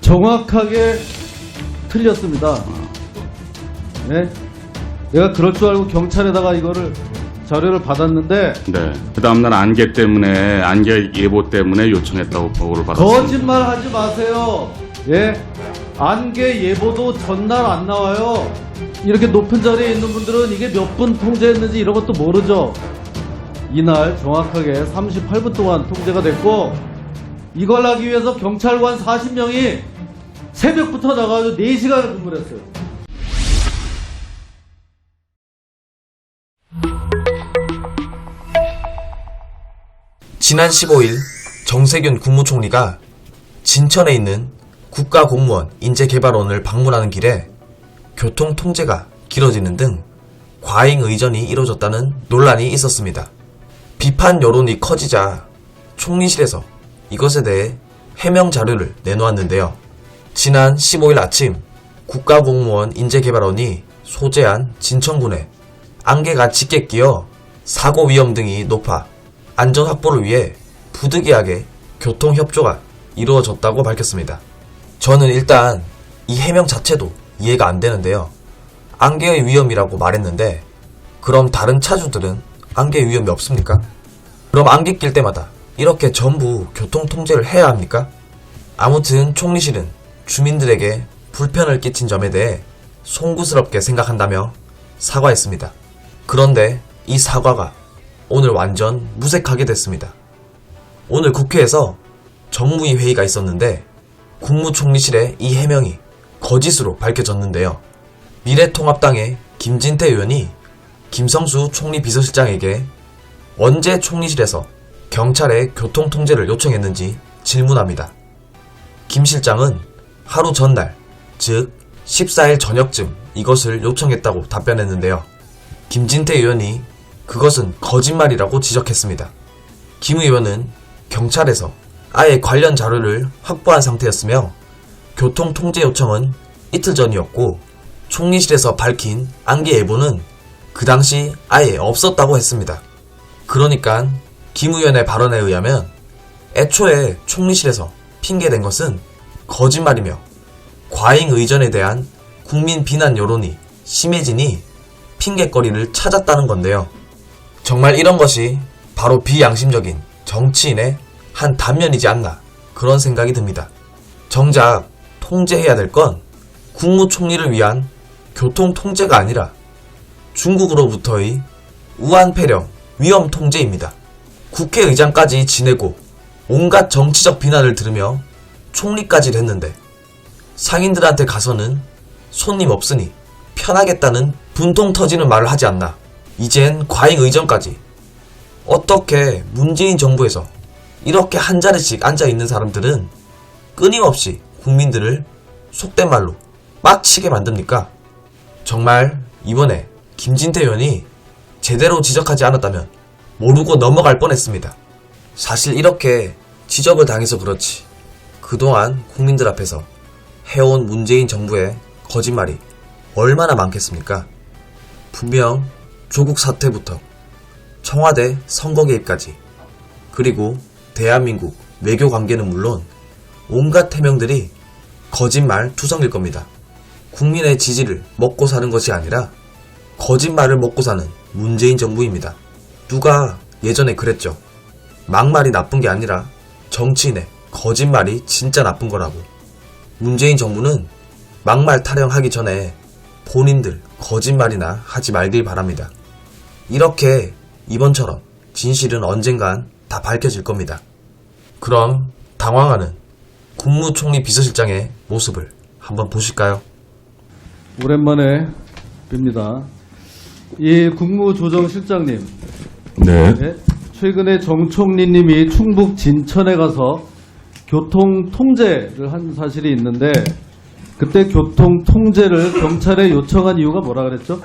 정확하게 틀렸습니다. 네? 내가 그럴 줄 알고 경찰에다가 이거를 자료를 받았는데 네. 그 다음날 안개 때문에 안개 예보 때문에 요청했다고 보고를 받았습니다. 거짓말 하지 마세요. 예? 안개 예보도 전날 안 나와요. 이렇게 높은 자리에 있는 분들은 이게 몇 분 통제했는지 이런 것도 모르죠. 이날 정확하게 38분 동안 통제가 됐고 이걸 하기 위해서 경찰관 40명이 새벽부터 나가서 4시간을 근무를 했어요. 지난 15일 정세균 국무총리가 진천에 있는 국가공무원 인재개발원을 방문하는 길에 교통 통제가 길어지는 등 과잉 의전이 이뤄졌다는 논란이 있었습니다. 비판 여론이 커지자 총리실에서 이것에 대해 해명 자료를 내놓았는데요. 지난 15일 아침 국가공무원 인재개발원이 소재한 진천군에 안개가 짙게 끼어 사고 위험 등이 높아 안전 확보를 위해 부득이하게 교통 협조가 이루어졌다고 밝혔습니다. 저는 일단 이 해명 자체도 이해가 안 되는데요. 안개의 위험이라고 말했는데 그럼 다른 차주들은 안개 위험이 없습니까? 그럼 안개 낄 때마다 이렇게 전부 교통 통제를 해야 합니까? 아무튼 총리실은 주민들에게 불편을 끼친 점에 대해 송구스럽게 생각한다며 사과했습니다. 그런데 이 사과가 오늘 완전 무색하게 됐습니다. 오늘 국회에서 정무위 회의가 있었는데 국무총리실의 이 해명이 거짓으로 밝혀졌는데요. 미래통합당의 김진태 의원이 김성수 총리 비서실장에게 언제 총리실에서 경찰에 교통 통제를 요청했는지 질문합니다. 김 실장은 하루 전날, 즉 14일 저녁쯤 이것을 요청했다고 답변했는데요. 김진태 의원이 그것은 거짓말이라고 지적했습니다. 김 의원은 경찰에서 아예 관련 자료를 확보한 상태였으며 교통 통제 요청은 이틀 전이었고 총리실에서 밝힌 안개 예보는 그 당시 아예 없었다고 했습니다. 그러니까 김 의원의 발언에 의하면 애초에 총리실에서 핑계댄 것은 거짓말이며 과잉 의전에 대한 국민 비난 여론이 심해지니 핑계거리를 찾았다는 건데요. 정말 이런 것이 바로 비양심적인 정치인의 한 단면이지 않나 그런 생각이 듭니다. 정작 통제해야 될 건 국무총리를 위한 교통 통제가 아니라 중국으로부터의 우한 폐렴 위험 통제입니다. 국회의장까지 지내고 온갖 정치적 비난을 들으며 총리까지 했는데 상인들한테 가서는 손님 없으니 편하겠다는 분통 터지는 말을 하지 않나. 이젠 과잉 의전까지. 어떻게 문재인 정부에서 이렇게 한 자리씩 앉아 있는 사람들은 끊임없이 국민들을 속된 말로 빡치게 만듭니까? 정말 이번에 김진태 의원이 제대로 지적하지 않았다면 모르고 넘어갈 뻔했습니다. 사실 이렇게 지적을 당해서 그렇지 그동안 국민들 앞에서 해온 문재인 정부의 거짓말이 얼마나 많겠습니까? 분명 조국 사태부터 청와대 선거 개입까지 그리고 대한민국 외교 관계는 물론 온갖 해명들이 거짓말 투성일 겁니다. 국민의 지지를 먹고 사는 것이 아니라 거짓말을 먹고 사는 문재인 정부입니다. 누가 예전에 그랬죠. 막말이 나쁜 게 아니라 정치인의 거짓말이 진짜 나쁜 거라고. 문재인 정부는 막말 타령하기 전에 본인들 거짓말이나 하지 말길 바랍니다. 이렇게 이번처럼 진실은 언젠간 다 밝혀질 겁니다. 그럼 당황하는 국무총리 비서실장의 모습을 한번 보실까요? 오랜만에 뵙니다. 이 국무조정실장님, 네. 예? 최근에 정 총리님이 충북 진천에 가서 교통 통제를 한 사실이 있는데 그때 교통 통제를 경찰에 요청한 이유가 뭐라 그랬죠?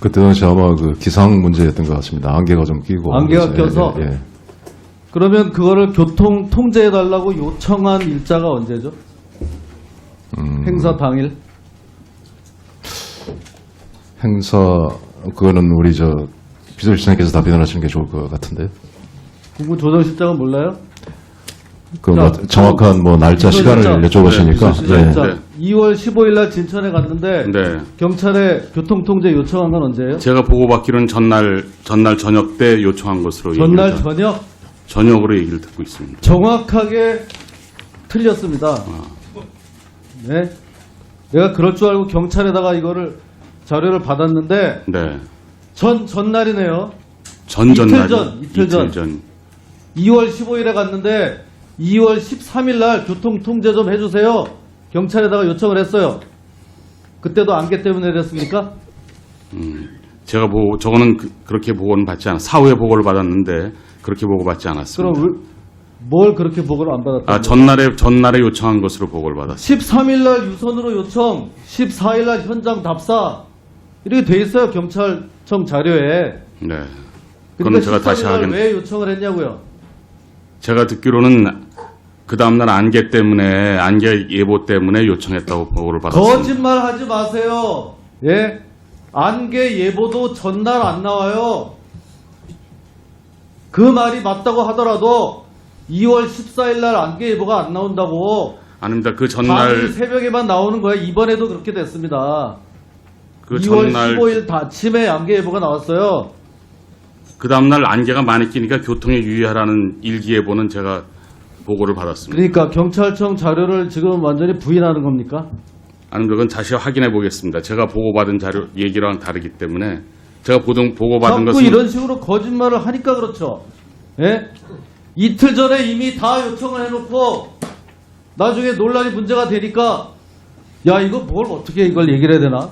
그때 당시 아마 그 기상 문제였던 것 같습니다. 안개가 좀 끼고. 안개가 그래서, 껴서? 예, 예. 그러면 그거를 교통 통제해 달라고 요청한 일자가 언제죠? 음, 행사 당일? 행사 그거는 우리 저 비서실장님께서 답변을 하시는 게 좋을 것 같은데. 국무조정실장은 몰라요? 그뭐 자, 정확한 뭐 날짜 시간을 여쭤보시니까 네, 예. 네. 자, 2월 15일 날 진천에 갔는데 네. 경찰에 교통통제 요청한 건 언제예요? 제가 보고받기로는 전날 전날 저녁 때 요청한 것으로 전날 얘기를 전- 저녁 저 녁으로 얘기를 듣고 있습니다. 정확하게 틀렸습니다. 네. 내가 그럴 줄 알고 경찰에다가 이거를 자료를 받았는데 네. 전 전날이네요. 전 전날 이틀 전, 이틀 전. 2월 15일에 갔는데 2월 13일 날 교통 통제 좀 해주세요. 경찰에다가 요청을 했어요. 그때도 안개 때문에 그랬습니까? 제가 보고 저거는 그, 렇게 보고는 받지 않았. 사후에 보고를 받았는데 그렇게 보고 받지 않았습니다. 그럼 왜- 뭘 그렇게 보고를 안 받았다? 아 전날에 전날에 요청한 것으로 보고를 받았습니다. 13일 날 유선으로 요청, 14일 날 현장 답사 이렇게 돼 있어요 경찰 청 자료에. 네. 그거는 제가 다시 13일 날 확인. 왜 요청을 했냐고요? 제가 듣기로는 그 다음날 안개 때문에 안개 예보 때문에 요청했다고 보고를 받았습니다. 거짓말 하지 마세요. 예? 안개 예보도 전날 안 나와요. 그 말이 맞다고 하더라도 2월 14일 날 안개 예보가 안 나온다고 아닙니다. 그 전날 새벽에만 나오는 거예요. 이번에도 그렇게 됐습니다. 그 2월 전날 15일 아침에 안개 예보가 나왔어요. 그 다음날 안개가 많이 끼니까 교통에 유의하라는 일기예보는 제가 보고를 받았습니다. 그러니까 경찰청 자료를 지금 완전히 부인하는 겁니까? 아닙니다. 그건 다시 확인해 보겠습니다. 제가 보고받은 자료 얘기랑 다르기 때문에 제가 보동, 보고받은 자꾸 것은 이런 식으로 거짓말을 하니까 그렇죠. 예? 이틀 전에 이미 다 요청을 해놓고 나중에 논란이 문제가 되니까 야 이거 뭘 어떻게 이걸 얘기를 해야 되나?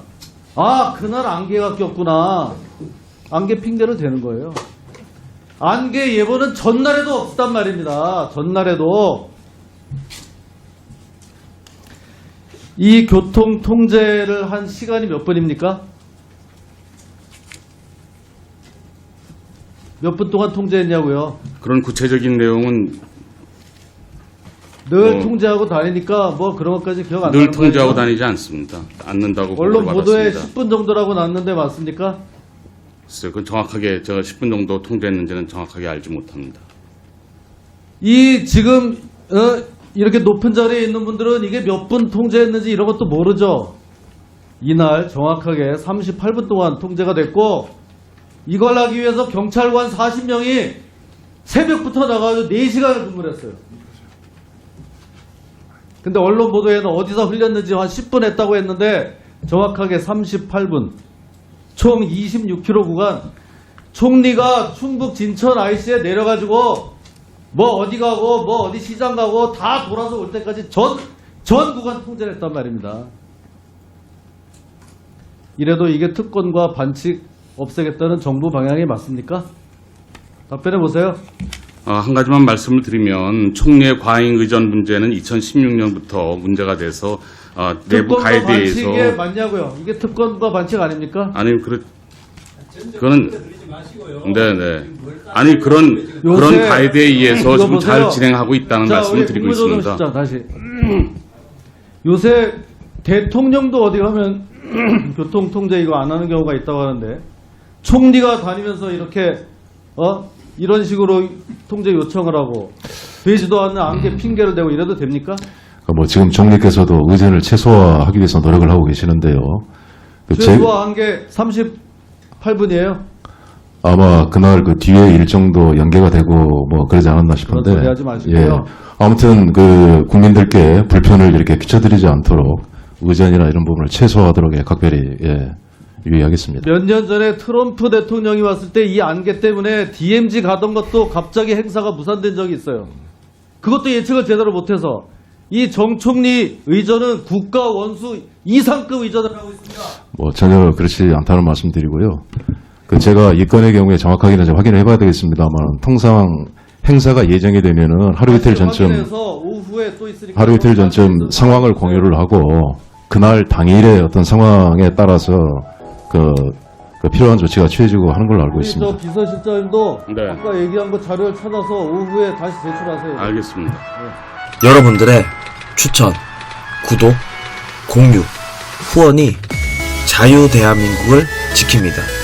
아 그날 안개가 꼈구나. 안개 핑계를 대는 거예요. 안개 예보는 전날에도 없었단 말입니다. 전날에도 이 교통 통제를 한 시간이 몇 분입니까? 몇 분 동안 통제했냐고요? 그런 구체적인 내용은 늘 어. 통제하고 다니니까 뭐 그런 것까지 기억 안늘 나는 통제하고? 다니지 않습니다. 않는다고 언론 보도에 받았습니다. 10분 정도라고 났는데 맞습니까? 글쎄요, 그건 정확하게 제가 10분 정도 통제했는지는 정확하게 알지 못합니다. 이 지금 어, 이렇게 높은 자리에 있는 분들은 이게 몇 분 통제했는지 이런 것도 모르죠. 이날 정확하게 38분 동안 통제가 됐고 이걸 하기 위해서 경찰관 40명이 새벽부터 나가서 4시간을 근무를 했어요. 근데 언론 보도에는 어디서 흘렸는지 한 10분 했다고 했는데 정확하게 38분 총 26km 구간 총리가 충북 진천 IC에 내려가지고 뭐 어디 가고 뭐 어디 시장 가고 다 돌아서 올 때까지 전, 전 구간 통제를 했단 말입니다. 이래도 이게 특권과 반칙 없애겠다는 정부 방향이 맞습니까? 답변해 보세요. 어, 한 가지만 말씀을 드리면 총리의 과잉 의전 문제는 2016년부터 문제가 돼서 어, 내부 특권과 가이드에서 반칙에 맞냐고요. 이게 특권과 반칙 아닙니까? 아니 그 그거는 네네 아니 그런 요새 그런 가이드에 의해서 이거 지금 잘 보세요. 진행하고 있다는 자, 말씀을 우리 드리고 국무조정 있습니다. 실장 다시. 요새 대통령도 어디 가면 교통 통제 이거 안 하는 경우가 있다고 하는데 총리가 다니면서 이렇게 어 이런 식으로 통제 요청을 하고 되지도 않는 안개 핑계를 대고 이래도 됩니까? 그뭐 지금 정리께서도 의전을 최소화하기 위해서 노력을 하고 계시는데요. 그 제- 최소화한 게 38분이에요. 아마 그날 그 뒤에 일정도 연계가 되고 뭐 그러지 않았나 싶은데. 그런 소리 하지 마시고요. 예. 아무튼 그 국민들께 불편을 이렇게 끼쳐드리지 않도록 의전이나 이런 부분을 최소화하도록 예, 각별히 예, 유의하겠습니다. 몇 년 전에 트럼프 대통령이 왔을 때 이 안개 때문에 DMZ 가던 것도 갑자기 행사가 무산된 적이 있어요. 그것도 예측을 제대로 못해서 이 정 총리 의전은 국가 원수 이상급 의전을 하고 있습니다. 뭐 전혀 그렇지 않다는 말씀드리고요. 그 제가 이 건의 경우에 정확하게는 좀 확인을 해봐야 되겠습니다만 통상 행사가 예정이 되면은 하루 이틀 전쯤 확인해서 오후에 또 있으니까 하루 이틀 전쯤 상황을 공유를 하고 그날 당일의 어떤 상황에 따라서 그, 그 필요한 조치가 취해지고 하는 걸로 알고 있습니다. 비서실장님도 네. 아까 얘기한 거 자료를 찾아서 오후에 다시 제출하세요. 알겠습니다. 여러분들의 추천, 구독, 공유, 후원이 자유 대한민국을 지킵니다.